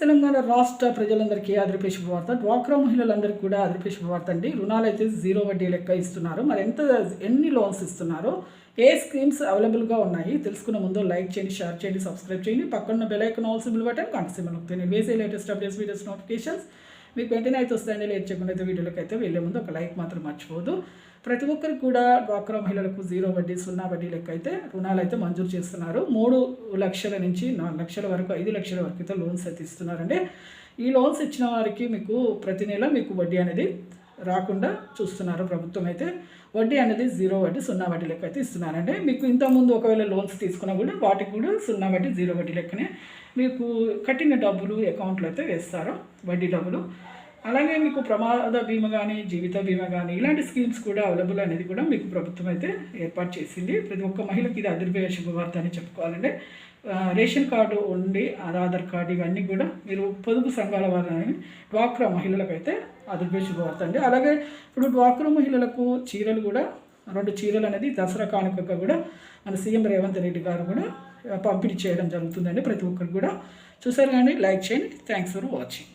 తెలంగాణ రాష్ట్ర ప్రజలందరికీ అదిరిపే శుభవార్త. డ్వాక్రా మహిళలందరికీ కూడా అదిరిపే శుభవార్త అండి. రుణాలు అయితే జీరో వడ్డీ లెక్క ఇస్తున్నారు. మరి ఎంత ఎన్ని లోన్స్ ఇస్తున్నారు ఏ స్కీమ్స్ అవైలబుల్గా ఉన్నాయి తెలుసుకున్న ముందు లైక్ చేయండి షేర్ చేయండి సబ్స్క్రైబ్ చేయండి. పక్కన bell icon all symbol button కంట సింబల్ నొక్కితే నేను వేసే లేటెస్ట్ అప్డేట్స్ వీడియోస్ నోటిఫికేషన్స్ మీకు వెంటనే అయితే వస్తాయండి. లేట్ చేయకుండా అయితే వీడియోలోకి అయితే వెళ్ళే ముందు ఒక లైక్ మాత్రం మర్చిపోదు ప్రతి ఒక్కరికి కూడా డ్వాక్రా మహిళలకు జీరో వడ్డీ సున్నా వడ్డీ లెక్క అయితే రుణాలు అయితే మంజూరు చేస్తున్నారు. మూడు లక్షల నుంచి నాలుగు లక్షల వరకు ఐదు లక్షల వరకు అయితే లోన్స్ అయితే ఇస్తున్నారండి. ఈ లోన్స్ ఇచ్చిన వారికి మీకు ప్రతి నెల మీకు వడ్డీ అనేది రాకుండా చూస్తున్నారు ప్రభుత్వం అయితే. వడ్డీ అనేది జీరో వడ్డీ సున్నా వడ్డీ లెక్క అయితే ఇస్తున్నారండి. మీకు ఇంతకుముందు ఒకవేళ లోన్స్ తీసుకున్నా కూడా వాటికి కూడా సున్నా వడ్డీ జీరో వడ్డీ లెక్కనే మీకు కట్టిన డబ్బులు అకౌంట్లో అయితే వేస్తారు వడ్డీ డబ్బులు. అలాగే మీకు ప్రమాద బీమా కానీ జీవిత బీమా కానీ ఇలాంటి స్కీమ్స్ కూడా అవైలబుల్ అనేది కూడా మీకు ప్రభుత్వం అయితే ఏర్పాటు చేసింది. ప్రతి ఒక్క మహిళకి ఇది అదిరిపోయే శుభవార్త అని చెప్పుకోవాలంటే రేషన్ కార్డు ఉండి ఆధార్ కార్డు ఇవన్నీ కూడా మీరు పొదుపు సంఘాల వారిని డ్వాక్రా మహిళలకు అయితే అదిరిపోయే శుభవార్త అండి. అలాగే ఇప్పుడు డ్వాక్రా మహిళలకు చీరలు కూడా రెండు చీరలు అనేది దసరా కానుకగా కూడా మన సీఎం రేవంత్ రెడ్డి గారు కూడా పంపిణీ చేయడం జరుగుతుందండి ప్రతి ఒక్కరు కూడా. చూసారు కానీ లైక్ చేయండి. Thanks for watching.